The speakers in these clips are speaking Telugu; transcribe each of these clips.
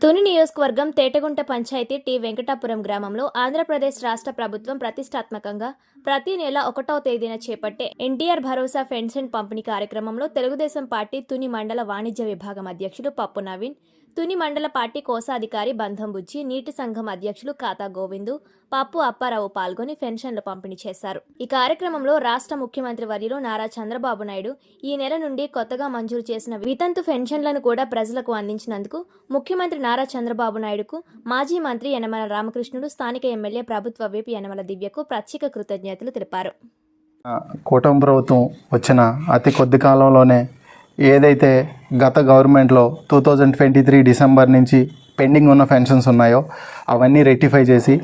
తుని నియోజకవర్గం తేటగుంట పంచాయతీ టి వెంకటాపురం గ్రామంలో ఆంధ్రప్రదేశ్ రాష్ట్ర ప్రభుత్వం ప్రతిష్టాత్మకంగా ప్రతి నెల ఒకటో తేదీన చేపట్టే ఎన్టీఆర్ భరోసా పెన్షన్ పంపిణీ కార్యక్రమంలో తెలుగుదేశం పార్టీ తుని మండల వాణిజ్య విభాగం అధ్యక్షులు పప్పు నవీన్ తుని మండల పార్టీ కోశాధికారి బంధం బుజ్జి నీటి సంఘం అధ్యక్షులు ఖాతా గోవిందు పప్పు అప్పారావు పాల్గొని పెన్షన్లు పంపిణీ చేశారు. ఈ కార్యక్రమంలో రాష్ట్ర ముఖ్యమంత్రి వర్యులు నారా చంద్రబాబు నాయుడు ఈ నెల నుండి కొత్తగా మంజూరు చేసిన వితంతు పెన్షన్లను కూడా ప్రజలకు అందించినందుకు ముఖ్యమంత్రి నారా చంద్రబాబు నాయుడుకు మాజీ మంత్రి యనమల రామకృష్ణుడు స్థానిక ఎమ్మెల్యే ప్రభుత్వ వైపు యనమల దివ్యకు ప్రత్యేక కృతజ్ఞతలు తెలిపారు. కూటమి ప్రభుత్వం వచ్చిన అతి కొద్ది కాలంలోనే ఏదైతే గత గవర్నమెంట్లో two thousand twenty three December నుంచి పెండింగ్ ఉన్న పెన్షన్స్ ఉన్నాయో అవన్నీ రెక్టిఫై చేసి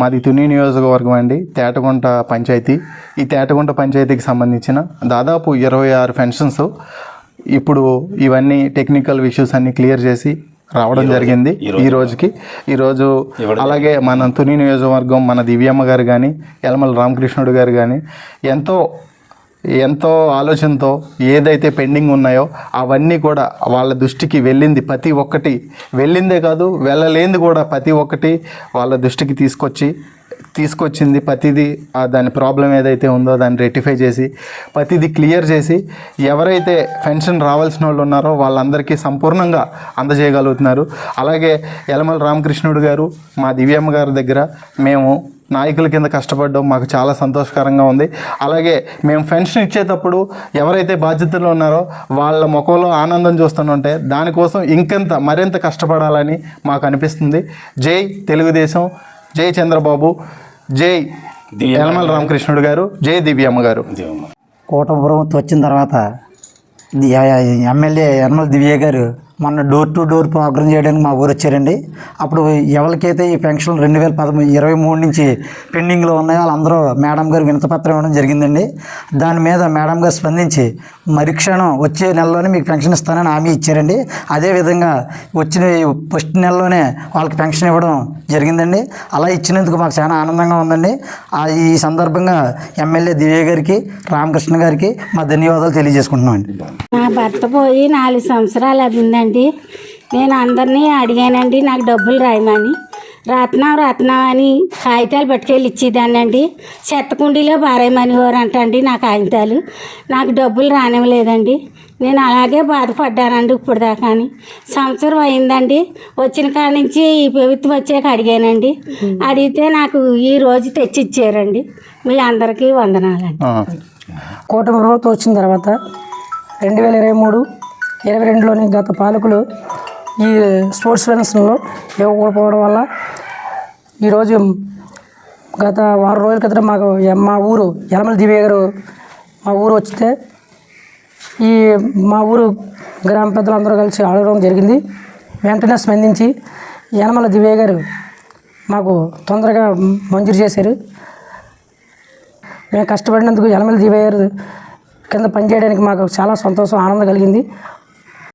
మాది తుని నియోజకవర్గం అండి తేటగుంట పంచాయతీ. ఈ తేటగుంట పంచాయతీకి సంబంధించిన దాదాపు ఇరవై ఆరు పెన్షన్స్ ఇప్పుడు ఇవన్నీ టెక్నికల్ ఇష్యూస్ అన్ని క్లియర్ చేసి రావడం జరిగింది ఈ రోజుకి. ఈరోజు అలాగే మన తుని నియోజకవర్గం మన దివ్యమ్మ గారు కానీ యలమల రామకృష్ణుడు గారు కానీ ఎంతో ఎంతో ఆలోచనతో ఏదైతే పెండింగ్ ఉన్నాయో అవన్నీ కూడా వాళ్ళ దృష్టికి వెళ్ళింది ప్రతి ఒక్కటి. వెళ్ళిందే కాదు వెళ్ళలేంది కూడా ప్రతి ఒక్కటి వాళ్ళ దృష్టికి తీసుకొచ్చి తీసుకొచ్చింది ప్రతిదీ దాని ప్రాబ్లం ఏదైతే ఉందో దాన్ని రెక్టిఫై చేసి ప్రతిదీ క్లియర్ చేసి ఎవరైతే పెన్షన్ రావాల్సిన వాళ్ళు ఉన్నారో వాళ్ళందరికీ సంపూర్ణంగా అందజేయగలుగుతున్నారు. అలాగే యలమల రామకృష్ణుడు గారు మా దివ్యమ్మ గారి దగ్గర మేము నాయకుల కింద కష్టపడడం మాకు చాలా సంతోషకరంగా ఉంది. అలాగే మేము పెన్షన్ ఇచ్చేటప్పుడు ఎవరైతే బాధ్యతలు ఉన్నారో వాళ్ళ ముఖంలో ఆనందం చూస్తుంటే దానికోసం ఇంకెంత మరింత కష్టపడాలని మాకు అనిపిస్తుంది. జై తెలుగుదేశం. జై చంద్రబాబు జై యలమల రామకృష్ణుడు గారు జై దివ్యమ్మ గారు. కూటమి ప్రభుత్వం వచ్చిన తర్వాత ఎమ్మెల్యే యనమల దివ్య గారు మొన్న డోర్ టు డోర్ ప్రోగ్రామ్ చేయడానికి మా ఊరు వచ్చారండి. అప్పుడు ఎవరికైతే ఈ పెన్షన్ రెండు వేల పదమూడు ఇరవై మూడు నుంచి పెండింగ్లో ఉన్నాయో వాళ్ళందరూ మేడం గారు వినతపత్రం ఇవ్వడం జరిగిందండి. దాని మీద మేడం గారు స్పందించి మరుక్షణం వచ్చే నెలలోనే మీకు పెన్షన్ ఇస్తానని హామీ ఇచ్చారండి. అదేవిధంగా వచ్చిన ఫస్ట్ నెలలోనే వాళ్ళకి పెన్షన్ ఇవ్వడం జరిగిందండి. అలా ఇచ్చినందుకు మాకు చాలా ఆనందంగా ఉందండి. ఈ సందర్భంగా ఎమ్మెల్యే దివ్య గారికి రామకృష్ణ గారికి మా ధన్యవాదాలు తెలియజేసుకుంటున్నామండి. నా భర్త పోయి నాలుగు సంవత్సరాలు అయిందండి. నేను అందరినీ అడిగానండి నాకు డబ్బులు రాయమని. రత్నం రత్నం అని కాగితాలు పట్టుకెళ్ళి ఇచ్చేదాన్నండి చెత్త కుండీలో పారేయమని అంటండి నా కాగితాలు. నాకు డబ్బులు రానివ్వలేదండి. నేను అలాగే బాధపడ్డానండి ఇప్పుడు దాకా అని. సంవత్సరం అయిందండి. వచ్చిన కాడ నుంచి ఈ ప్రభుత్వం వచ్చాక అడిగానండి. అడిగితే నాకు ఈ రోజు తెచ్చి ఇచ్చారండి మీ అందరికీ వందనాలండి. ఆ. కూటమి ప్రభుత్వం వచ్చిన తర్వాత రెండు వేల ఇరవై మూడు ఇరవై రెండులోని గత పాలకులు ఈ స్పోర్ట్స్ పెన్షన్లో ఇవ్వకపోవడం వల్ల ఈరోజు గత వారం రోజుల క్రితం మాకు మా ఊరు యలమల దివ్య గారు మా ఊరు వచ్చితే ఈ మా ఊరు గ్రామ పెద్దలందరూ కలిసి ఆడడం జరిగింది. వెంటనే స్పందించి యనమల దివ్య గారు మాకు తొందరగా మంజూరు చేశారు. మేము కష్టపడినందుకు యనమల దివ్య గారు కింద పనిచేయడానికి మాకు చాలా సంతోషం ఆనందం కలిగింది.